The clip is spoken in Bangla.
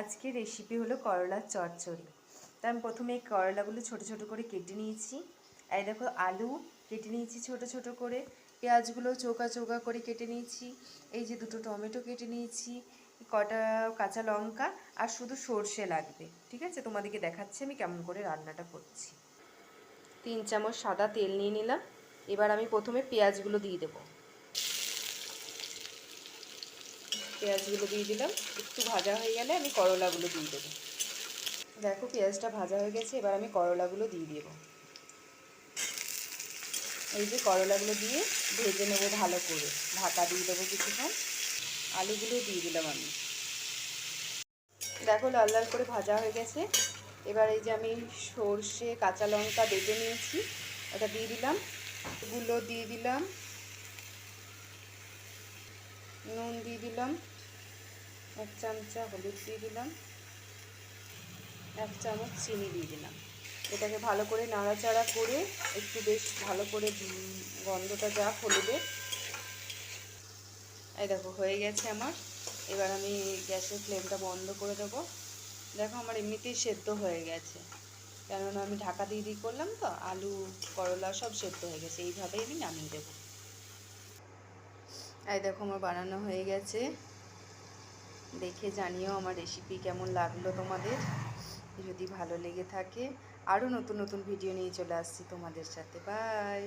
আজকে রেসিপি হলো করলার চচ্চড়ি। তা আমি প্রথমে এই করলাগুলো ছোট ছোট করে কেটে নিয়েছি। এই দেখো আলু কেটে নিয়েছি ছোট ছোট করে। পেঁয়াজগুলো চৌকা চৌকা করে কেটে নিয়েছি। এই যে দুটো টমেটো কেটে নিয়েছি, কটা কাঁচা লঙ্কা আর শুধু সর্ষে লাগবে। ঠিক আছে? তোমাদেরকে দেখাচ্ছি আমি কেমন করে রান্নাটা করছি। তিন চামচ সাদা তেল নিয়ে নিলাম। এবার আমি প্রথমে পেঁয়াজগুলো দিয়ে দেবো। পেঁয়াজগুলো দিয়ে দিলাম। একটু ভাজা হয়ে গেলে আমি করলাগুলো দিয়ে দেবো। দেখো পেঁয়াজটা ভাজা হয়ে গেছে, এবার আমি করলাগুলো দিয়ে দেবো। এই যে করলাগুলো দিয়ে ভেজে নেব ভালো করে। ঢাকা দিয়ে দেবো কিছুক্ষণ। আলুগুলো দিয়ে দিলাম আমি। দেখো লাল লাল করে ভাজা হয়ে গেছে। এবার এই যে আমি সর্ষে, কাঁচা লঙ্কা বেটে নিয়েছি, ওটা দিয়ে দিলাম। গুলো দিয়ে দিলাম। নুন দিয়ে দিলাম। এক চামচা হলুদ দিয়ে দিলাম। এক চামচ চিনি দিয়ে দিলাম। এটাকে ভালো করে নাড়াচাড়া করে একটু বেশ ভালো করে গন্ধটা যাক হলুদের এই দেখো, হয়ে গেছে আমার। এবার আমি গ্যাসের ফ্লেমটা বন্ধ করে দেবো। দেখো আমার এমনিতেই সেদ্ধ হয়ে গেছে। কেননা আমি ঢাকা দিয়ে দিয়ে করলাম তো, আলু, করলা সব সেদ্ধ হয়ে গেছে। এইভাবেই আমি নামিয়ে দেবো। এই দেখো আমার বানানো হয়ে গেছে। দেখে জানিও আমার রেসিপি কেমন লাগল তোমাদের। যদি ভালো লেগে থাকে আরও নতুন নতুন ভিডিও নিয়ে চলে আসছি তোমাদের সাথে। বাই